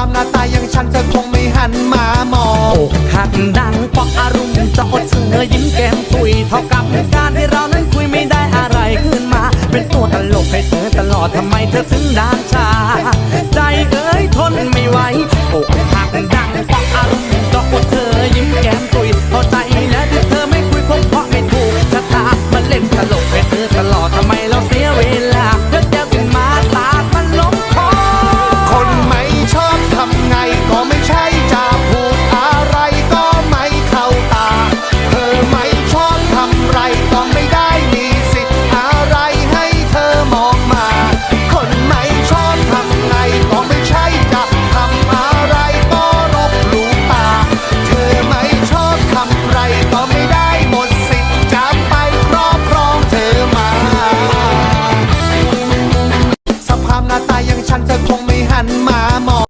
ามหน้าตาอย่างฉันเธอคงไม่หันมามองอกหักดังปอกอารมณ์จะอดเธอยิ้มแก้มตุยเท่ากับการที่เรานั้นคุยไม่ได้อะไรขึ้นมา เป็นตัวตลกให้เธอตลอดทำไมเธอถึงด่างชา ฉันเธอคงไม่หันมามอง